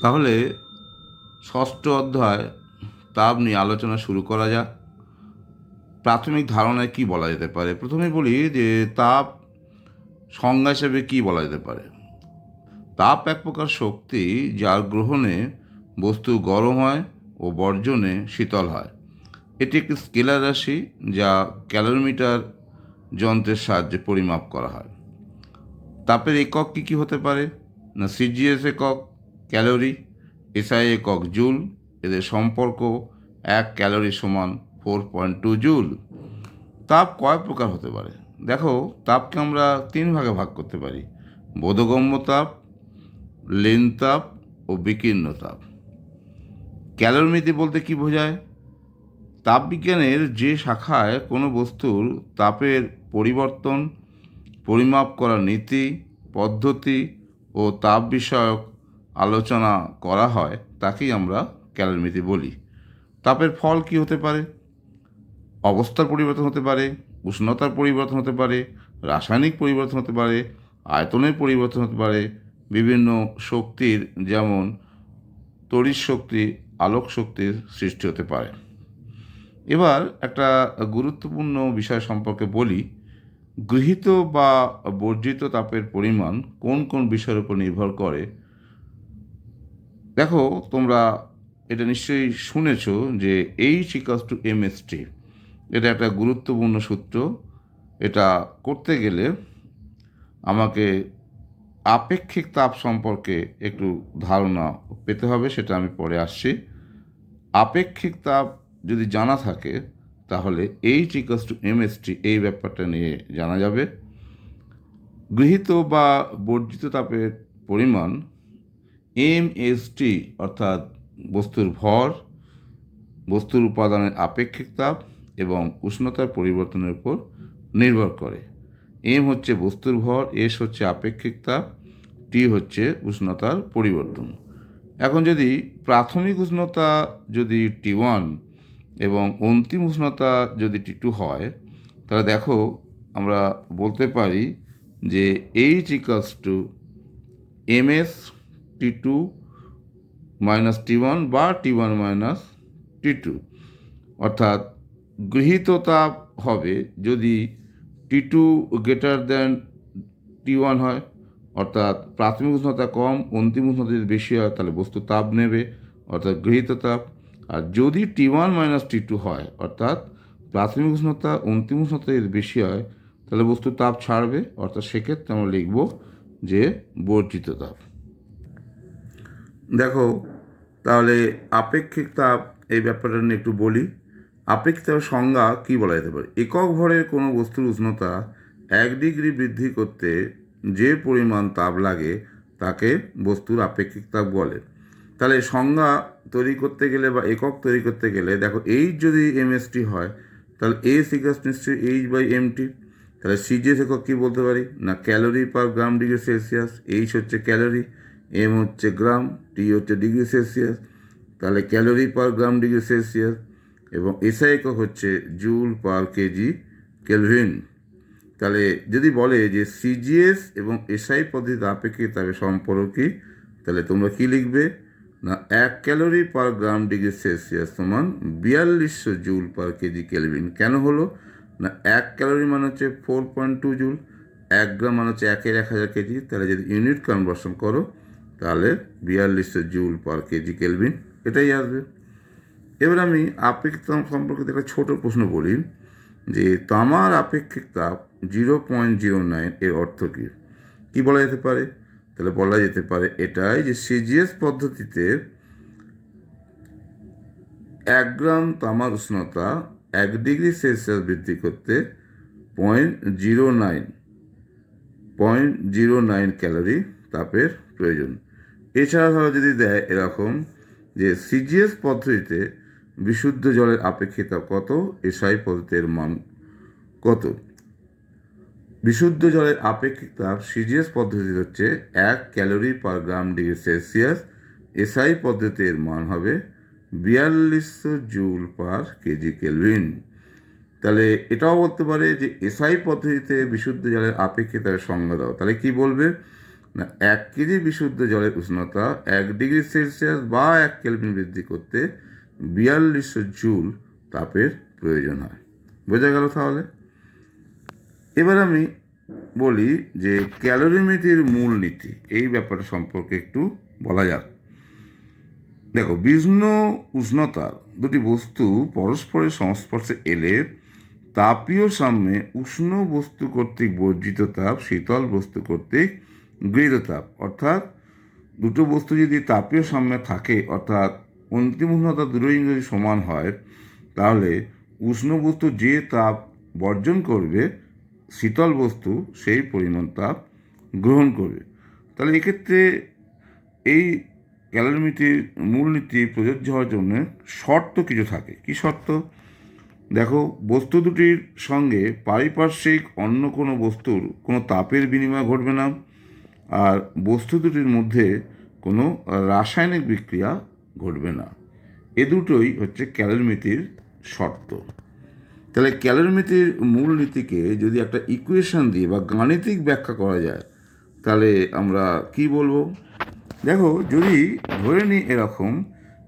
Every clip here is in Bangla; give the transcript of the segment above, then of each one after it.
তাহলে ষষ্ঠ অধ্যায় তাপ নিয়ে আলোচনা শুরু করা যাক। প্রাথমিক ধারণায় কি বলা যেতে পারে? প্রথমে বলি যে তাপ সংজ্ঞা হিসেবে কী বলা যেতে পারে? তাপ এক প্রকার শক্তি যার গ্রহণে বস্তু গরম হয় ও বর্জনে শীতল হয়। এটি একটি স্কেলার রাশি যা ক্যালোরিমিটার যন্ত্রের সাহায্যে পরিমাপ করা হয়। তাপের একক কী কী হতে পারে? না সিজিএস একক? ক্যালোরি এসআই একক জুল, এদের সম্পর্ক এক ক্যালোরি সমান ফোর পয়েন্ট টু জুল। তাপ কয় প্রকার হতে পারে? দেখো, তাপকে আমরা তিন ভাগে ভাগ করতে পারি। বোধগম্য তাপ, লেন তাপ ও বিকীর্ণ তাপ। ক্যালোরিমিতি বলতে কি বোঝায়? তাপবিজ্ঞানের যে শাখায় কোনো বস্তুর তাপের পরিবর্তন, পরিমাপ করার নীতি, পদ্ধতি ও তাপ বিষয়ক আলোচনা করা হয়, তাকেই আমরা ক্যালোরিমিতি বলি। তাপের ফল কি হতে পারে? অবস্থার পরিবর্তন হতে পারে, উষ্ণতার পরিবর্তন হতে পারে, রাসায়নিক পরিবর্তন হতে পারে, আয়তনের পরিবর্তন হতে পারে, বিভিন্ন শক্তির যেমন তড়িৎ শক্তি, আলোক শক্তির সৃষ্টি হতে পারে। এবার একটা গুরুত্বপূর্ণ বিষয় সম্পর্কে বলি, গৃহীত বা বর্জিত তাপের পরিমাণ কোন কোন বিষয়ের উপর নির্ভর করে দেখো, তোমরা এটা নিশ্চয়ই শুনেছ যে H equals to M S T এটা একটা গুরুত্বপূর্ণ সূত্র। এটা করতে গেলে আমাকে আপেক্ষিক তাপ সম্পর্কে একটু ধারণা পেতে হবে, সেটা আমি পরে আসছি। আপেক্ষিক তাপ যদি জানা থাকে, তাহলে H equals to M S T এই ব্যাপারটা নিয়ে জানা যাবে। গৃহীত বা বর্জিত তাপের পরিমাণ এম এস টি অর্থাৎ বস্তুর ভর, বস্তুর উপাদানের আপেক্ষিক তাপ এবং উষ্ণতার পরিবর্তনের উপর নির্ভর করে। এম হচ্ছে বস্তুর ভর এস হচ্ছে আপেক্ষিক তাপ টি হচ্ছে উষ্ণতার পরিবর্তন। এখন যদি প্রাথমিক উষ্ণতা যদি টি ওয়ান এবং অন্তিম উষ্ণতা যদি টি টু হয়, তাহলে দেখো আমরা বলতে পারি যে H equals to M S T two minus T one বা T one minus T two অর্থাৎ গৃহীত তাপ হবে যদি T two greater than T one হয়, অর্থাৎ প্রাথমিক উষ্ণতা কম, অন্তিম উষ্ণতা যদি বেশি হয়, তাহলে বস্তু তাপ নেবে, অর্থাৎ গৃহীত তাপ আর যদি T one minus T two হয়, অর্থাৎ প্রাথমিক উষ্ণতা, অন্তিম উষ্ণতা যদি বেশি হয়, তাহলে বস্তু তাপ ছাড়বে। অর্থাৎ সেক্ষেত্রে আমরা লিখব যে বর্জিত তাপ। তাহলে আপেক্ষিক তাপ এই ব্যাপারটা নিয়ে একটু বলি। আপেক্ষিক তাপের সংজ্ঞা কী বলা যেতে পারে? একক ভরের কোনো বস্তুর উষ্ণতা এক ডিগ্রি বৃদ্ধি করতে যে পরিমাণ তাপ লাগে তাকে বস্তুর আপেক্ষিক তাপ বলে। তাহলে সংজ্ঞা তৈরি করতে গেলে বা একক তৈরি করতে গেলে, দেখো এইচ যদি এমএসটি হয়, তাহলে এ সিকাস নিশ্চয়ই এইচ বাই এমটি তাহলে সিজিএস একক কী বলতে পারি? না calorie per gram degree Celsius H হচ্ছে ক্যালোরি এম হচ্ছে গ্রাম টি হচ্ছে ডিগ্রি সেলসিয়াস তাহলে calorie per gram degree Celsius এবং এসআই একক হচ্ছে জুল পার কেজি কেলভিন তাহলে যদি বলে যে সিজিএস এবং এসআই পদ্ধতিতে আপেক্ষিক তাপের সম্পর্ক কী, তাহলে তোমরা কী লিখবে? না, এক calorie per gram degree Celsius সমান বিয়াল্লিশশো জুল পার কেজি কেলভিন কেন হলো? না, এক ক্যালোরি মানে হচ্ছে ফোর পয়েন্ট টু জুল এক গ্রাম মানে হচ্ছে একের এক হাজার কেজি তাহলে যদি ইউনিট কনভার্সন করো তাহলে বিয়াল্লিশশো জুল পার কেজি কেলভিন, এটাই আসবে। এবার আমি আপেক্ষিক তাপ সম্পর্কে একটা ছোটো প্রশ্ন বলি, যে তামার আপেক্ষিক তাপ জিরো পয়েন্ট জিরো নাইন এর অর্থ কী? কী বলা যেতে পারে? তাহলে বলা যেতে পারে এটাই যে সিজিএস পদ্ধতিতে এক গ্রাম তামার উষ্ণতা এক ডিগ্রি সেলসিয়াস বৃদ্ধি করতে point zero nine, point zero nine calorie তাপের প্রয়োজন। এছাড়া ধরো যদি দেয় এরকম যে সিজিএস পদ্ধতিতে বিশুদ্ধ জলের আপেক্ষিক তাপ কত এসআই পদ্ধতির মান কত? বিশুদ্ধ জলের আপেক্ষিক তাপ সিজিএস পদ্ধতি হচ্ছে এক calorie per gram degree Celsius. SI পদ্ধতির মান হবে বিয়াল্লিশশো জুল পার কেজি কেলভিন। তাহলে এটাও বলতে পারে যে এসআই পদ্ধতিতে বিশুদ্ধ জলের আপেক্ষিক তাপের সংজ্ঞা দাও। তাহলে কি বলবে? না, এক কেজি বিশুদ্ধ জলের উষ্ণতা এক ডিগ্রি সেলসিয়াস বা এক কেলভিন বৃদ্ধি করতে বিয়াল্লিশশো জুল তাপের প্রয়োজন হয়। বোঝা গেল তাহলে? এবার আমি বলি যে ক্যালোরিমিতির মূল নীতি, এই ব্যাপারটা সম্পর্কে একটু বলা যাক। দেখো বিষ্ণ উষ্ণতার দুটি বস্তু পরস্পরের সংস্পর্শে এলে তাপীয় সাম্যে উষ্ণ বস্তু কর্তৃক বর্জিত তাপ শীতল বস্তু কর্তৃক গৃহীত তাপ অর্থাৎ দুটো বস্তু যদি তাপীয় সাম্যে থাকে, অর্থাৎ অন্তিম উষ্ণতা দুটোই যদি সমান হয়, তাহলে উষ্ণ বস্তু যে তাপ বর্জন করবে, শীতল বস্তু সেই পরিমাণ তাপ গ্রহণ করবে। তাহলে এক্ষেত্রে এই ক্যালোরিমিতির মূলনীতি প্রযোজ্য হওয়ার জন্য শর্ত কিছু থাকে। কি শর্ত? দেখো, বস্তু দুটির সঙ্গে পারিপার্শ্বিক অন্য কোনো বস্তুর কোনো তাপের বিনিময় ঘটবে না। আর বস্তু দুটির মধ্যে কোনো রাসায়নিক বিক্রিয়া ঘটবে না। এ দুটোই হচ্ছে ক্যালোরিমিতির শর্ত। তাহলে ক্যালোরিমিতির মূল নীতিকে যদি একটা ইকুয়েশন দিয়ে বা গাণিতিক ব্যাখ্যা করা যায়, তাহলে আমরা কি বলব? দেখো, যদি ধরে নিই এরকম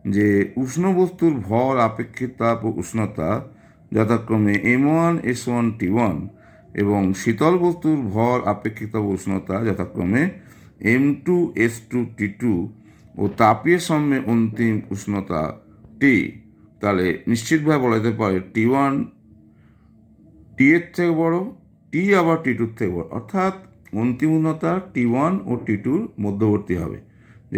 যে উষ্ণ বস্তুর ভর, আপেক্ষিক তাপ ও উষ্ণতা যথাক্রমে M one S one T one এবং শীতল বস্তুর ভর ও উষ্ণতা যথাক্রমে M two S two T two ও তাপীয় সাম্যে অন্তিম উষ্ণতা টি তাহলে নিশ্চিতভাবে বলা যেতে পারে টি ওয়ান টি এর থেকে বড় টি আবার টি টুর থেকে বড়। অর্থাৎ অন্তিম উষ্ণতা টি ওয়ান ও টি টুর মধ্যবর্তী হবে।